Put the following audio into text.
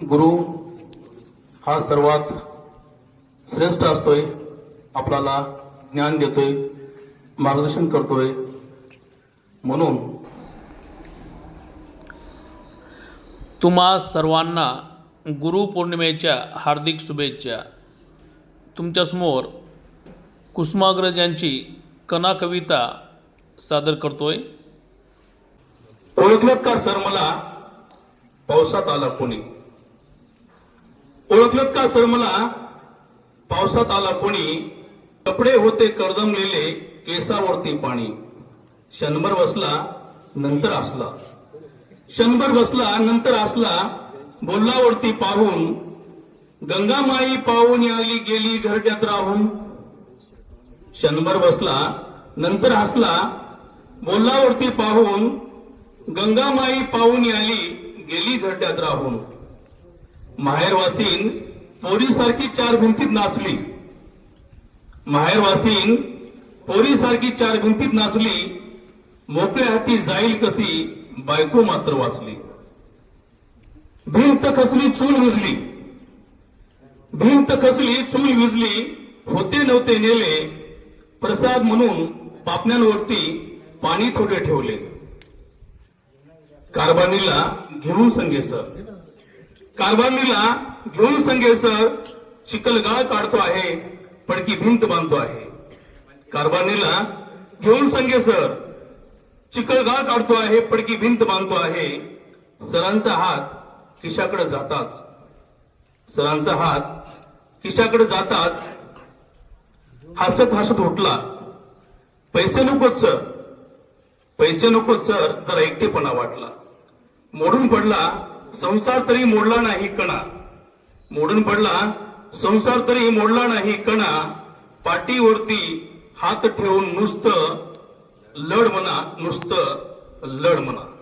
गुरु हा सर्वात श्रेष्ठ असतोय आपल्याला ज्ञान देतोय मार्गदर्शन करतोय. म्हणून तुम्हा सर्वांना गुरुपौर्णिमेच्या हार्दिक शुभेच्छा. तुमच्यासमोर कुसुमाग्रज यांची कना कविता सादर करतोय. ओळखलत का सर मला? पावसात आला कोणी ओळखलत का सर मला? पावसात आला कोणी कपडे होते कर्दमलेले केसावरती पाणी. शंभर बसला नंतर असला. शंभर बसला नंतर असला बोल्लावरती पाहून. गंगामाई पाहून आली गेली घरट्यात राहून. शंभर बसला नंतर हसला बोल्लावरती पाहून. गंगामाई पाहून आली गेली घरट्यात राहून. माहेरवासीन पोरीसारखी चार भिंतीत नाचली. माहेरवासीन पोरीसारखी चार भिंतीत नाचली. मोकळ्या हाती जाईल कशी बायको मात्र वाचली. भिंत कसली चूल विजली. भिंत कसली चूल विजली होते नव्हते नेले. प्रसाद म्हणून पापण्यांवरती पाणी थोडे ठेवले. कारभानीला घेऊन संगे सर. कारभानीला घेऊन संगे सर चिखलगाळ काढतो आहे पडकी भिंत बांधतो आहे. कारभानीला घेऊन संगे सर चिखलगाळ काढतो आहे पडकी भिंत बांधतो आहे. सरांचा हात खिशाकडे जाताच. सरांचा हात खिशाकडे जाताच हसत हसत उठला. पैसे नकोच सर. पैसे नकोच सर जरा एकटेपणा वाटला. मोडून पडला. संसार तरी मोडला नाही कणा. मोडून पडला संसार तरी मोडला नाही कणा. पाठीवरती हात ठेवून नुसतं लढ म्हणा नुसतं लढ म्हणा.